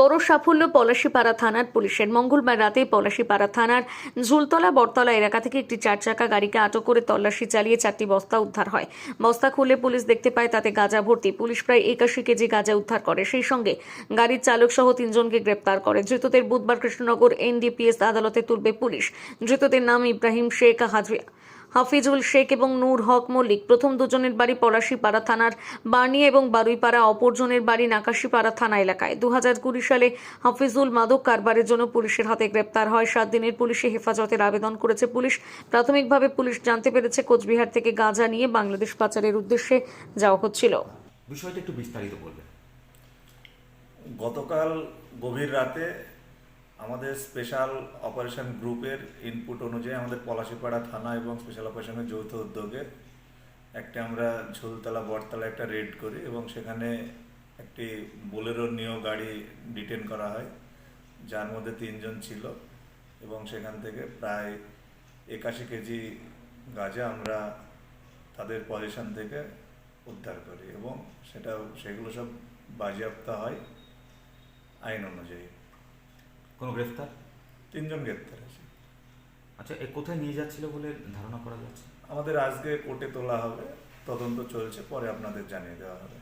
বড় সাফল্য পলাশীপাড়া থানার পুলিশের। মঙ্গলবার রাতে পলাশীপাড়া থানার ঝুলতলা বটতলা এলাকা থেকে একটি চার চাকা গাড়িকে আটক করে তল্লাশি চালিয়ে চারটি বস্তা উদ্ধার হয়। বস্তা খুলে পুলিশ দেখতে পায় তাতে গাঁজা ভর্তি। পুলিশ প্রায় একাশি কেজি গাঁজা উদ্ধার করে। সেই সঙ্গে গাড়ির চালক সহ তিনজনকে গ্রেপ্তার করে। ধৃতদের বুধবার কৃষ্ণনগর এনডিপিএস আদালতে তুলবে পুলিশ। ধৃতদের নাম ইব্রাহিম শেখ হাজি হাফিজুল শেখ এবং নূর হক মল্লিক। প্রথম দুজনের বাড়ি পলাশীপাড়া থানার বার্নিয়া এবং বারুইপাড়া অপরজনের বাড়ি নাকাশিপাড়া থানা এলাকায়। দু হাজার কুড়ি সালে হাফিজুল মাদক কারবারের জন্য পুলিশের হাতে গ্রেপ্তার হয়। সাত দিনের পুলিশে হেফাজতের আবেদন করেছে পুলিশ। প্রাথমিকভাবে পুলিশ জানতে পেরেছে কোচবিহার থেকে গাঁজা নিয়ে বাংলাদেশ পাচারের উদ্দেশ্যে যাওয়া হচ্ছিল। বিষয়টা একটু বিস্তারিত বলবেন। গতকাল গভীর রাতে আমাদের স্পেশাল অপারেশন গ্রুপের ইনপুট অনুযায়ী আমাদের পলাশিপাড়া থানা এবং স্পেশাল অপারেশনের যৌথ উদ্যোগে একটা আমরা ঝুলতলা বটতলা একটা রেড করি এবং সেখানে একটি বোলেরো নিও গাড়ি ডিটেন করা হয়। যার মধ্যে তিনজন ছিল এবং সেখান থেকে প্রায় একাশি কেজি গাঁজা আমরা তাদের পজিশন থেকে উদ্ধার করি এবং সেটা সেগুলো সব বাজেয়াপ্ত হয় আইন অনুযায়ী। কোনো গ্রেফতার? তিনজন গ্রেফতার আছে। আচ্ছা এ কোথায় নিয়ে যাচ্ছিল বলে ধারণা করা যাচ্ছে? আমাদের আজকে কোর্টে তোলা হবে তদন্ত চলছে পরে আপনাদের জানিয়ে দেওয়া হবে।